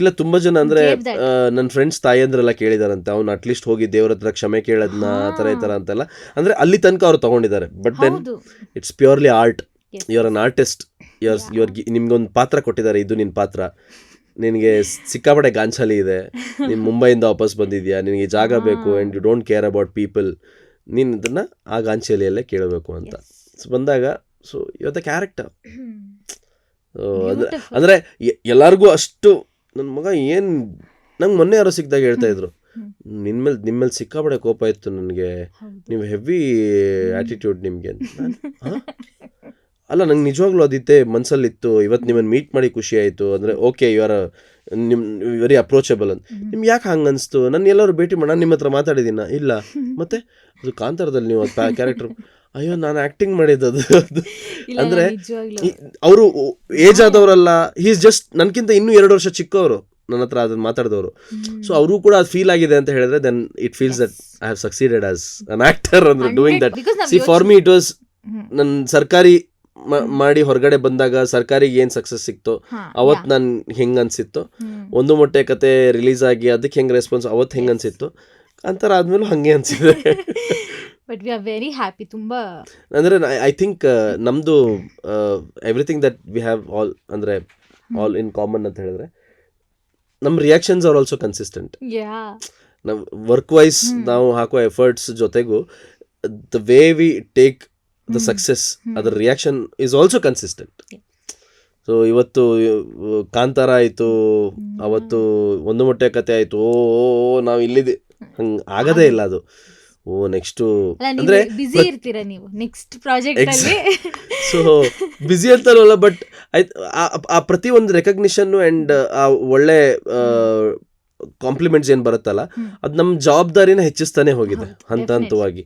ಇಲ್ಲ ತುಂಬಾ ಜನ ಅಂದ್ರೆ. ನನ್ನ ಫ್ರೆಂಡ್ಸ್ ತಾಯಿಯಂದ್ರೆಲ್ಲ ಕೇಳಿದಾರಂತೆ ಅವ್ನು ಅಟ್ಲೀಸ್ಟ್ ಹೋಗಿ ದೇವ್ರ ಹತ್ರ ಕ್ಷಮೆ ಕೇಳದ್ನ ಆ ತರ ಈ ತರ ಅಂತೆಲ್ಲ. ಅಂದ್ರೆ ಅಲ್ಲಿ ತನಕ ಅವ್ರು ತಗೊಂಡಿದ್ದಾರೆ. But then it's purely art you are an artist your your ನಿಮ್ಗೊಂದು ಪಾತ್ರ ಕೊಟ್ಟಿದ್ದಾರೆ ಇದು ನಿನ್ ಪಾತ್ರ. ನಿನಗೆ ಸಿಕ್ಕಾಪಟ್ಟೆ ಗಾಂಚಲಿ ಇದೆ. ನೀನು ಮುಂಬೈಯಿಂದ ವಾಪಸ್ ಬಂದಿದ್ಯಾ? ನಿನಗೆ ಜಾಗ ಬೇಕು and you don't care about people ನೀನು ಇದನ್ನು ಆ ಗಾಂಚಲಿಯಲ್ಲೇ ಕೇಳಬೇಕು ಅಂತ. ಸೊ ಬಂದಾಗ ಸೊ ಇವತ್ತ ಕ್ಯಾರೆಕ್ಟರ್ ಅಂದ್ರೆ ಅಂದರೆ ಎಲ್ಲರಿಗೂ ಅಷ್ಟು ನನ್ನ ಮಗ ಏನು ನಂಗೆ ಮೊನ್ನೆ ಯಾರೋ ಸಿಕ್ಕಿದಾಗ ಹೇಳ್ತಾ ಇದ್ರು. ನಿಮ್ಮ ನಿನ್ನ ಮೇಲೆ ನಿಮ್ಮ ಮೇಲೆ ಸಿಕ್ಕಾಪಟ್ಟೆ ಕೋಪ ಇತ್ತು ನನಗೆ. ನೀವು ಹೆವಿ ಆ್ಯಟಿಟ್ಯೂಡ್ ನಿಮಗೆ ಅಲ್ಲ ನಂಗೆ ನಿಜವಾಗ್ಲೂ ಅದಿತ್ತೆ ಮನಸ್ಸಲ್ಲಿತ್ತು ಇವತ್ತು ನಿಮ್ಮನ್ನು ಮೀಟ್ ಮಾಡಿ ಖುಷಿ ಆಯಿತು ಅಂದರೆ ಓಕೆ ಯು ಆರ್ ನಿಮ್ಮ ವೆರಿ ಅಪ್ರೋಚಬಲ್ ಅಂತ. ನಿಮ್ಗೆ ಯಾಕೆ ಹಂಗೆ ಅನಿಸ್ತು? ನಾನು ಎಲ್ಲರೂ ಭೇಟಿ ಮಾಡಿ ನಾನು ನಿಮ್ಮ ಹತ್ರ ಮಾತಾಡಿದ್ದೀನ? ಇಲ್ಲ. ಮತ್ತೆ ಅದು ಕಾಂತಾರದಲ್ಲಿ ನೀವು ಕ್ಯಾರೆಕ್ಟರ್ ಅಯ್ಯೋ ನಾನು ಆಕ್ಟಿಂಗ್ ಮಾಡಿದ್ದು ಅದು. ಅಂದ್ರೆ ಅವರು ಏಜ್ ಆದವರಲ್ಲ ಈಸ್ ಜಸ್ಟ್ ನನಗಿಂತ ಇನ್ನೂ ಎರಡು ವರ್ಷ ಚಿಕ್ಕವರು ನನ್ನ ಹತ್ರ ಅದನ್ನ ಮಾತಾಡಿದವರು. ಸೊ ಅವರು ಕೂಡ ಅದು ಫೀಲ್ ಆಗಿದೆ ಅಂತ ಹೇಳಿದ್ರೆ then it feels that I have succeeded as an actor ಅಂದ್ರೆ doing that see for me it was. ನನ್ನ ಸರ್ಕಾರಿ ಮಾಡಿ ಹೊರಗಡೆ ಬಂದಾಗ ಸರ್ಕಾರಿಗೆ ಏನು ಸಕ್ಸಸ್ ಸಿಕ್ತು ಅವತ್ ಅವತ್ತು. ನಾನು ಹೆಂಗೆ ಅನ್ಸಿತ್ತು. ಒಂದು ಮೊಟ್ಟೆ ಕತೆ ರಿಲೀಸ್ ಆಗಿ ಅದಕ್ಕೆ ಹೆಂಗೆ ರೆಸ್ಪಾನ್ಸ್ ಅವತ್ತು ಹೆಂಗ್ ಅನ್ಸಿತ್ತು. ಅಂತರ ಆದ್ಮೇಲೆ ಹಂಗೆ ಅನ್ಸಿದೆ. But we are very happy ತುಂಬ ಅಂದರೆ ಐ ಥಿಂಕ್ ನಮ್ಮದು everything that we have all ಅಂದರೆ ಆಲ್ ಇನ್ ಕಾಮನ್ ಅಂತ ಹೇಳಿದ್ರೆ ನಮ್ಮ ರಿಯಾಕ್ಷನ್ಸ್ ಆರ್ ಆಲ್ಸೋ ಕನ್ಸಿಸ್ಟೆಂಟ್ ನಾವು ವರ್ಕ್ ವೈಸ್ ನಾವು ಹಾಕುವ ಎಫರ್ಟ್ಸ್ ಜೊತೆಗೂ the way we take the success ಅದರ reaction is also consistent so ಇವತ್ತು ಕಾಂತಾರ ಆಯಿತು ಅವತ್ತು ಒಂದು ಮೊಟ್ಟೆ ಕತೆ ಆಯಿತು ಓ ಓ, ನಾವು ಇಲ್ಲಿದೆ ಹಂಗೆ ಆಗದೇ ಇಲ್ಲ ಅದು. ಓ ನೆಕ್ಸ್ಟು ಅಂದ್ರೆ ಬಿಸಿ ಇರ್ತೀರಾ ನೀವು? ನೆಕ್ಸ್ಟ್ ಪ್ರಾಜೆಕ್ಟ್ ಅಲ್ಲಿ? ಸೊ ಬಿಸಿ ಅಂತಾರಲ್ಲ ಬಟ್ ಆ ಪ್ರತಿ ಒಂದು ರೆಕಗ್ನಿಷನ್ ಆ್ಯಂಡ್ ಆ ಒಳ್ಳೆ ಕಾಂಪ್ಲಿಮೆಂಟ್ಸ್ ಏನು ಬರುತ್ತಲ್ಲ. ಅದು ನಮ್ಮ ಜವಾಬ್ದಾರಿನ ಹೆಚ್ಚಿಸ್ತಾನೆ ಹೋಗಿದೆ ಹಂತ ಹಂತವಾಗಿ.